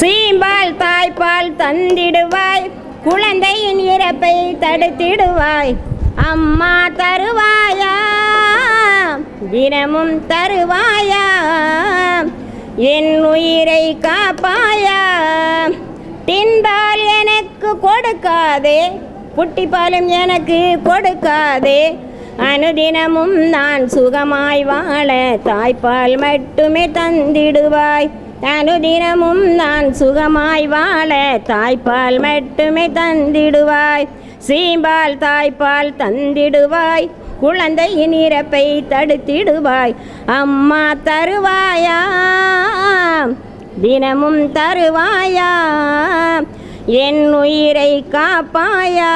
சீம்பால் தாய்ப்பால் தந்திடுவாய் குழந்தையின் இறப்பை தடுத்திடுவாய். அம்மா தருவாயா? தினமும் தருவாயா? என் உயிரை காப்பாயா? தின்பால் எனக்கு கொடுக்காதே புட்டிப்பாலும் எனக்கு கொடுக்காதே. அனுதினமும் நான் சுகமாய் வாழ தாய்ப்பால் மட்டுமே தந்திடுவாய். அனுதினமும் நான் சுகமாய் வாழ தாய்ப்பால் மட்டுமே தந்திடுவாய். சீம்பால் தாய்ப்பால் தந்திடுவாய். குழந்தையின் இறப்பை தடுத்திடுவாய். அம்மா தருவாயா? தினமும் தருவாயா? என் உயிரை காப்பாயா?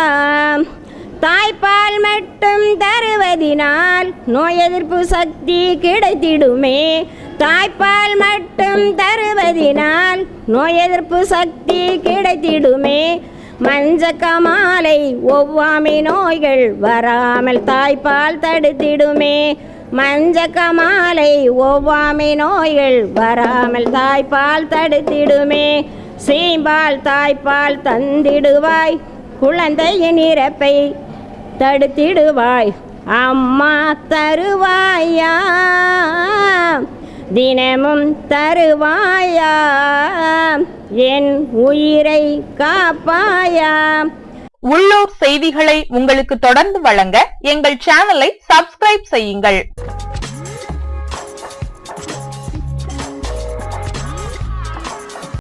தாய்ப்பால் மட்டும் தருவதினால் நோய் எதிர்ப்பு சக்தி கிடைத்திடுமே. தாய்ப்பால் மட்டும் தருவதினால் நோய் எதிர்ப்பு சக்தி கிடைத்திடுமே. மஞ்சக்கமாலை ஒவ்வாமை நோய்கள் வராமல் தாய்ப்பால் தடுத்திடுமே. மஞ்சக்கமாலை ஒவ்வாமை நோய்கள் வராமல் தாய்ப்பால் தடுத்திடுமே. சீம்பால் தாய்ப்பால் தந்திடுவாய் குழந்தையின் இறப்பை தடுத்திடுவாய். அம்மா தருவாயா? தினமும் தருவாயா? என் உயிரை காப்பாயா? உள்ளூர் செய்திகளை உங்களுக்கு தொடர்ந்து வழங்க எங்கள் சேனலை சப்ஸ்கிரைப் செய்யுங்கள்.